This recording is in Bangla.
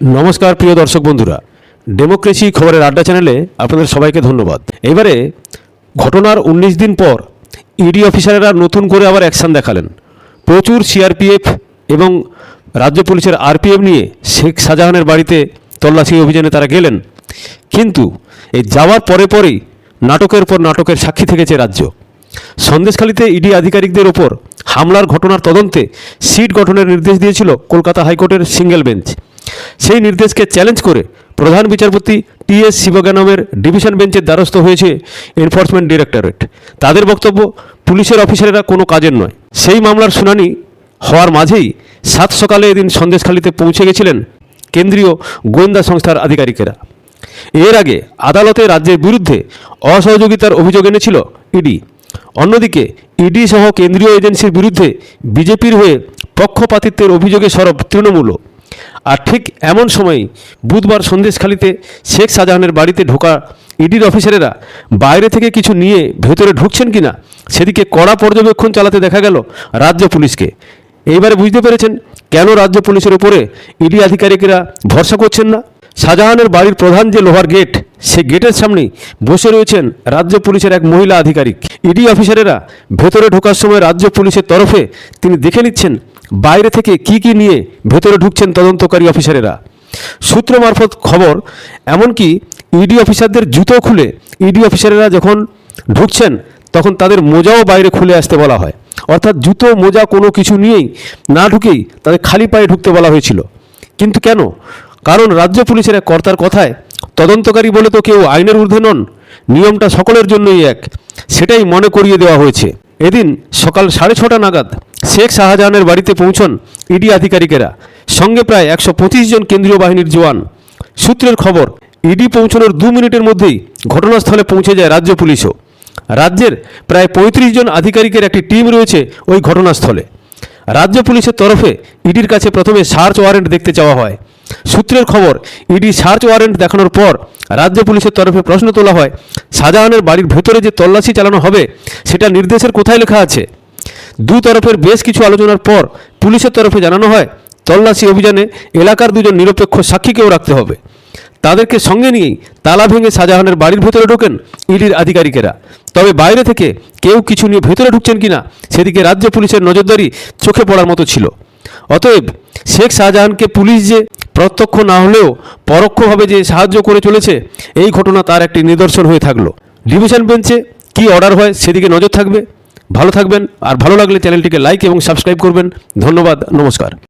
নমস্কার, প্রিয় দর্শক বন্ধুরা। ডেমোক্রেসি খবরের আড্ডা চ্যানেলে আপনাদের সবাইকে ধন্যবাদ। এবারে ঘটনার উনিশ দিন পর ইডি অফিসারেরা নতুন করে আবার অ্যাকশন দেখালেন। প্রচুর সিআরপিএফ এবং রাজ্য পুলিশের আরপিএফ নিয়ে শেখ শাহজাহানের বাড়িতে তল্লাশি অভিযানে তারা গেলেন। কিন্তু এই যাওয়ার পরে পরেই নাটকের পর নাটকের সাক্ষী থেকেছে রাজ্য। সন্দেশখালীতে ইডি আধিকারিকদের ওপর হামলার ঘটনার তদন্তে সিট গঠনের নির্দেশ দিয়েছিল কলকাতা হাইকোর্টের সিঙ্গেল বেঞ্চ। সেই নির্দেশকে চ্যালেঞ্জ করে প্রধান বিচারপতি টি এস শিবগানমের ডিভিশন বেঞ্চের দ্বারস্থ হয়েছে এনফোর্সমেন্ট ডিরেক্টরেট তাদের বক্তব্য, পুলিশের অফিসারেরা কোনো কাজের নয়। সেই মামলার শুনানি হওয়ার মাঝেই সাত সকালে এদিন সন্দেশখালিতে পৌঁছে গেছিলেন কেন্দ্রীয় গোয়েন্দা সংস্থার আধিকারিকেরা। এর আগে আদালতে রাজ্যের বিরুদ্ধে অসহযোগিতার অভিযোগ এনেছিল ইডি। অন্যদিকে ইডি সহ কেন্দ্রীয় এজেন্সির বিরুদ্ধে বিজেপির হয়ে পক্ষপাতিত্বের অভিযোগে সরব তৃণমূলও। আর ঠিক এমন সময়ই বুধবার সন্দেশখালিতে শেখ শাহজাহানের বাড়িতে ঢোকা ইডির অফিসারেরা বাইরে থেকে কিছু নিয়ে ভেতরে ঢুকছেন কিনা সেদিকে কড়া পর্যবেক্ষণ চালাতে দেখা গেল রাজ্য পুলিশকে। এইবারে বুঝতে পেরেছেন কেন রাজ্য পুলিশের উপরে ইডি আধিকারিকেরা ভরসা করছেন না? শাহজাহানের বাড়ির প্রধান যে লোহার গেট, সে গেটের সামনেই বসে রয়েছেন রাজ্য পুলিশের এক মহিলা আধিকারিক। ইডি অফিসারেরা ভেতরে ঢোকার সময় রাজ্য পুলিশের তরফে তিনি দেখে নিচ্ছেন বাইরে থেকে কি কি নিয়ে ভেতরে ঢুকছেন তদন্তকারী অফিসারেরা? সূত্র মারফত খবর, এমনকি ইডি অফিসারদের জুতো খুলে ইডি অফিসারেরা যখন ঢুকছেন, তখন তাদের মোজাও বাইরে খুলে আসতে বলা হয়। অর্থাৎ জুতো, মোজা কোনো কিছু নিয়েই না ঢুকেই তাদের খালি পায়ে ঢুকতে বলা হয়েছিল। কিন্তু কেন? কারণ রাজ্য পুলিশের এক কর্তার কথায়, তদন্তকারী বলে তো কেউ আইনের ঊর্ধ্বে নন, নিয়মটা সকলের জন্যই এক, সেটাই মনে করিয়ে দেওয়া হয়েছে। এদিন সকাল সাড়ে ছটা নাগাদ শেখ শাহজাহানের বাড়িতে পৌঁছন ইডি আধিকারিকেরা। সঙ্গে প্রায় একশো পঁচিশ জন কেন্দ্রীয় বাহিনীর জওয়ান। সূত্রের খবর, ইডি পৌঁছানোর দু মিনিটের মধ্যেই ঘটনাস্থলে পৌঁছে যায় রাজ্য পুলিশও। রাজ্যের প্রায় পঁয়ত্রিশ জন আধিকারিকের একটি টিম রয়েছে ওই ঘটনাস্থলে। রাজ্য পুলিশের তরফে ইডির কাছে প্রথমে সার্চ ওয়ারেন্ট দেখতে চাওয়া হয়। সূত্রের খবর ইডি সার্চ ওয়ারেন্ট দেখানোর পর রাজ্য পুলিশের তরফে প্রশ্ন তোলা হয়, শাহজাহানের বাড়ির ভেতরে যে তল্লাশি চালানো হবে, সেটা নির্দেশের কোথায় লেখা আছে? দু তরফের বেশ কিছু আলোচনার পর পুলিশের তরফে জানানো হয়, তল্লাশি অভিযানে এলাকার দুজন নিরপেক্ষ সাক্ষীকেও রাখতে হবে। তাদেরকে সঙ্গে নিয়েই তালা ভেঙে শাহজাহানের বাড়ির ভেতরে ঢোকেন ইডির আধিকারিকেরা। তবে বাইরে থেকে কেউ কিছু নিয়ে ভেতরে ঢুকছেন কিনা, সেদিকে রাজ্য পুলিশের নজরদারি চোখে পড়ার মতো ছিল। অতএব শেখ শাহজাহানকে পুলিশ যে প্রত্যক্ষ না হলেও পরোক্ষভাবে যে সাহায্য করে চলেছে, এই ঘটনা তার একটি নিদর্শন হয়ে থাকল। ডিভিশন বেঞ্চে কি অর্ডার হয় সেদিকে নজর থাকবে। ভালো থাকবেন, আর ভালো লাগলে চ্যানেলটিকে লাইক এবং সাবস্ক্রাইব করবেন। ধন্যবাদ, নমস্কার।